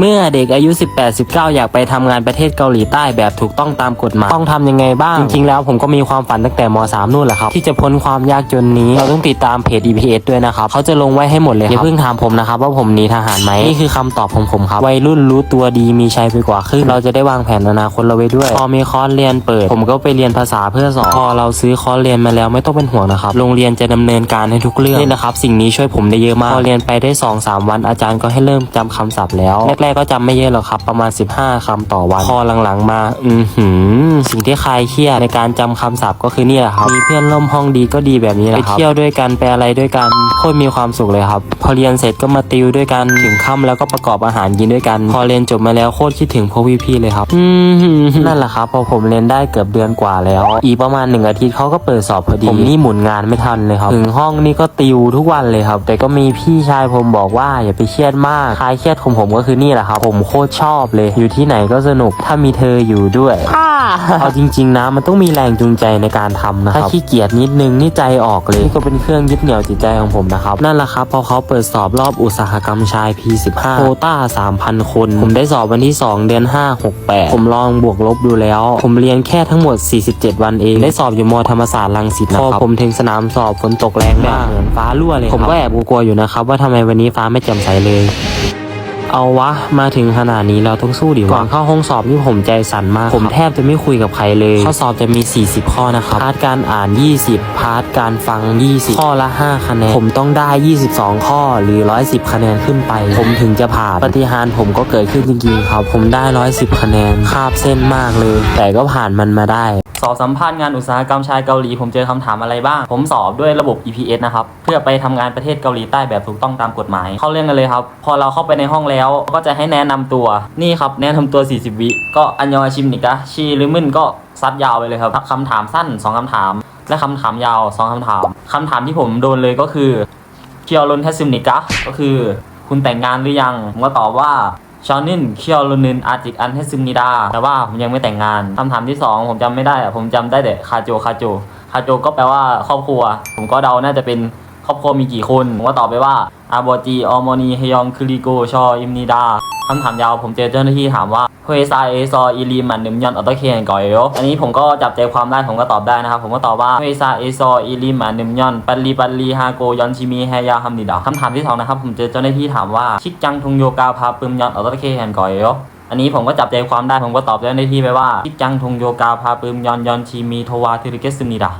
เมื่อเด็กอายุ 18-19 อยากไปทำงานประเทศเกาหลีใต้แบบถูกต้องตามกฎหมาย ต้องทำยังไงบ้าง จริงๆ แล้วผมก็มีความฝันตั้งแต่ม .3 นู่นแหละครับ ที่จะพ้นความยากจนนี้ เราต้องติดตามเพจ EPS ด้วยนะครับ เขาจะลงไว้ให้หมดเลยครับอย่าเพิ่งถามผมนะครับ ว่าผมหนีทหารไหม นี่คือคำตอบของผมครับ วัยรุ่นรู้ตัวดีมีชัยไปกว่าครึ่งเราจะได้วางแผนอนาคตเราไว้ด้วย พอมีคอร์สเรียนเปิด ผมก็ไปเรียนภาษาเพื่อสอบพอเราซื้อคอร์สเรียนมาแล้วไม่ต้องเป็นห่วงนะครับโรงเรียนจะดำเนินการให้ทุกเรื่องนี่นะครับสิ่งนี้ช่วยผมได้เยอะมากพอเรียนไปได้ 2-3 วันอาจารย์ก็ให้เริ่มจำคำศัพท์แล้วแรกๆก็จำไม่เยอะหรอกครับ ประมาณ 15คำต่อวัน พอหลังๆมา อือหือสิ่งที่คลายเครียดในการจำคำศัพท์ก็คือนี่แหละครับมีเพื่อนร่วมห้องดีก็ดีแบบนี้แหละครับไปเที่ยวด้วยกันไปอะไรด้วยกันโคตรมีความสุขเลยครับ พอเรียนเสร็จก็มาติวด้วยกันถึงค่ำแล้วก็ประกอบอาหารกินด้วยกัน พอเรียนจบมาแล้วโคตรคิดถึงพวกพี่ๆเลยครับอืมนั่นแหละครับ พอผมเรียนได้เกือบเดือนกว่าแล้ว อีกประมาณหนึ่งอาทิตย์เขาก็เปิดสอบพอดีผมนี่หมุนงานไม่ทันเลยครับถึงห้องนี่ก็ติวทุกวันเลยครับ แต่ก็มีพี่ชายผมบอกว่าอย่าไปเครียดมากคลายเครียดของผมก็คือนี่แหละครับ ผมโคตรชอบเลย อยู่ที่ไหนก็สนุกถ้ามีเธออยู่ด้วยเอาจริง ๆนะมันต้องมีแรงจูงใจในการทำนะครับถ้าขี้เกียจนิดนึงนี่ใจออกเลยนี่ก็เป็นเครื่องยึดเหนี่ยวจิตใจของผมนะครับ นั่นแหละครับพอเขาเปิดสอบรอบอุตสาหกรรมชาย P15 โควต้า 3,000 คน ผมได้สอบวันที่ 2 เดือน 5 68 ผมลองบวกลบดูแล้ว ผมเรียนแค่ทั้งหมด 47 วันเอง ได้สอบอยู่มธรรมศาสตร์รังสิตนะครับพอผมถึงสนามสอบฝนตกแรงมากเหมือนฟ้ารั่วเลยผมก็แอบกลัวๆอยู่นะครับว่าทำไมวันนี้ฟ้าไม่แจ่มใสเลย เอาวะ มาถึงขนาดนี้เราต้องสู้ดิวะก่อนเข้าห้องสอบนี่ผมใจสั่นมาก ผมแทบจะไม่คุยกับใครเลย ข้อสอบจะมี 40 ข้อนะครับ พาร์ทการอ่าน 20 พาร์ทการฟัง 20 ข้อละ 5 คะแนน ผมต้องได้ 22 ข้อหรือ 110 คะแนนขึ้นไป ผมถึงจะผ่านปฏิหารย์ผมก็เกิดขึ้นจริงๆครับ ผมได้ 110 คะแนนคาบเส้นมากเลย แต่ก็ผ่านมันมาได้สอบสัมภาษณ์งานอุตสาหกรรมชายเกาหลี ผมเจอคำถามอะไรบ้าง ผมสอบด้วยระบบ EPS นะครับ เพื่อไปทำงานประเทศเกาหลีใต้แบบถูกต้องตามกฎหมาย เข้าเรื่องกันเลยครับ พอเราเข้าไปในห้องแล้วก็จะให้แนะนำตัวนี่ครับแนะนำตัว 40 วิก็อันยองอาชิมนิกะชีหรือมึนก็ซัดยาวไปเลยครับคำถามสั้น 2คำถาม และคำถามยาว 2คำถามคำถามที่ผมโดนเลยก็คือเคียวลนเทซิมนิกะก็คือ คุณแต่งงานหรือยังผมก็ตอบว่า ชอนินเคียวลุนินอาจิกอันเฮซึงนิดา แต่ว่าผมยังไม่แต่งงานคำถามที่ 2 ผมจำไม่ได้ผมจำได้แต่คาโจคาโจคาโจก็แปลว่าครอบครัว ผมก็เดาน่าจะเป็น ครอบครัวมีกี่คนผมก็ตอบไปว่าอาบอจีออมอนีฮยองคุริโกชออิมนิดาคำถามยาวผมเจอเจ้าหน้าที่ถามว่าเฮซาเอซออีลีมันนึมยอนออโตเคนก่อยโยอันนี้ผมก็จับใจความได้ผมก็ตอบได้นะครับ ผมก็ตอบว่าเฮซาเอซออีลีมันนึมยอนปัลลีปัลลีฮาโกยอนชิมีแฮยาฮัมนิดาคำถามที่สองนะครับผมเจอเจ้าหน้าที่ถามว่าชิกจังทงโยกาพาปึมยอนออโตเคนก่อยโยอันนี้ผมก็จับใจความได้ผมก็ตอบเจ้าหน้าที่ไปว่าชิกจังทงโยกาพาปึมยอนยอนชีมีโทวาทิริเกซึนิดา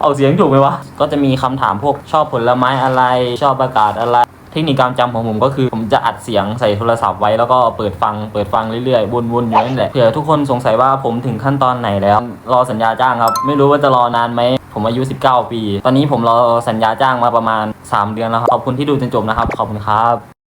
เอาเสียงถูกไหมวะ ก็จะมีคำถามพวกชอบผลไม้อะไร ชอบอากาศอะไร เทคนิคการจำของผมก็คือ ผมจะอัดเสียงใส่โทรศัพท์ไว้แล้วก็เปิดฟัง เปิดฟังเรื่อยๆ วนๆอยู่นั่นแหละเผื่อทุกคนสงสัยว่าผมถึงขั้นตอนไหนแล้ว รอสัญญาจ้างครับ ไม่รู้ว่าจะรอนานไหมผมอายุ 19 ปี ตอนนี้ผมรอสัญญาจ้างมาประมาณ 3 เดือนแล้วครับ ขอบคุณที่ดูจนจบนะครับ ขอบคุณครับ